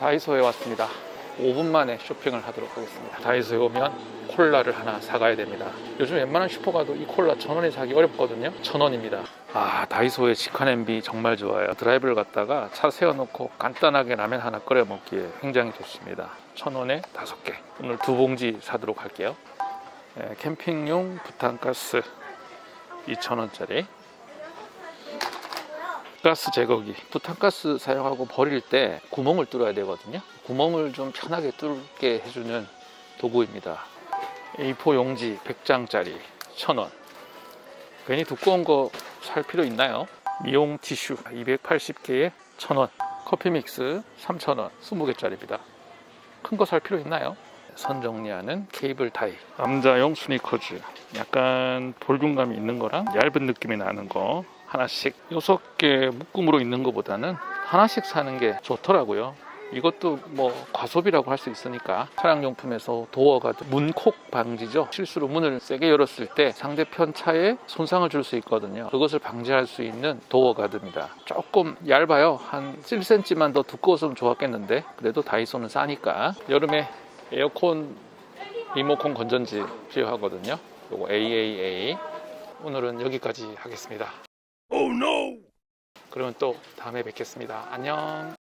다이소에 왔습니다. 5분 만에 쇼핑을 하도록 하겠습니다. 다이소에 오면 콜라를 하나 사가야 됩니다. 요즘 웬만한 슈퍼 가도 이 콜라 천 원에 사기 어렵거든요. 천 원입니다. 아 다이소의 직화 냄비 정말 좋아요. 드라이브를 갔다가 차 세워놓고 간단하게 라면 하나 끓여 먹기에 굉장히 좋습니다. 천 원에 다섯 개. 오늘 두 봉지 사도록 할게요. 네, 캠핑용 부탄가스 2,000원짜리 가스 제거기. 부탄가스 사용하고 버릴 때 구멍을 뚫어야 되거든요. 구멍을 좀 편하게 뚫게 해주는 도구입니다. A4 용지 100장짜리 1000원. 괜히 두꺼운 거 살 필요 있나요? 미용 티슈 280개에 1000원. 커피 믹스 3000원. 20개짜리입니다. 큰 거 살 필요 있나요? 선 정리하는 케이블 타이. 남자용 스니커즈. 약간 볼륨감이 있는 거랑 얇은 느낌이 나는 거 하나씩 여섯 개 묶음으로 있는 것보다는 하나씩 사는 게 좋더라고요. 이것도 뭐 과소비라고 할 수 있으니까 차량용품에서 도어가 문콕 방지죠. 실수로 문을 세게 열었을 때 상대편 차에 손상을 줄 수 있거든요. 그것을 방지할 수 있는 도어 가드입니다. 조금 얇아요. 한 1cm만 더 두꺼웠으면 좋았겠는데 그래도 다이소는 싸니까. 여름에 에어컨 리모컨 건전지 필요하거든요. 요거 AAA 오늘은 여기까지 하겠습니다 그러면 또 다음에 뵙겠습니다. 안녕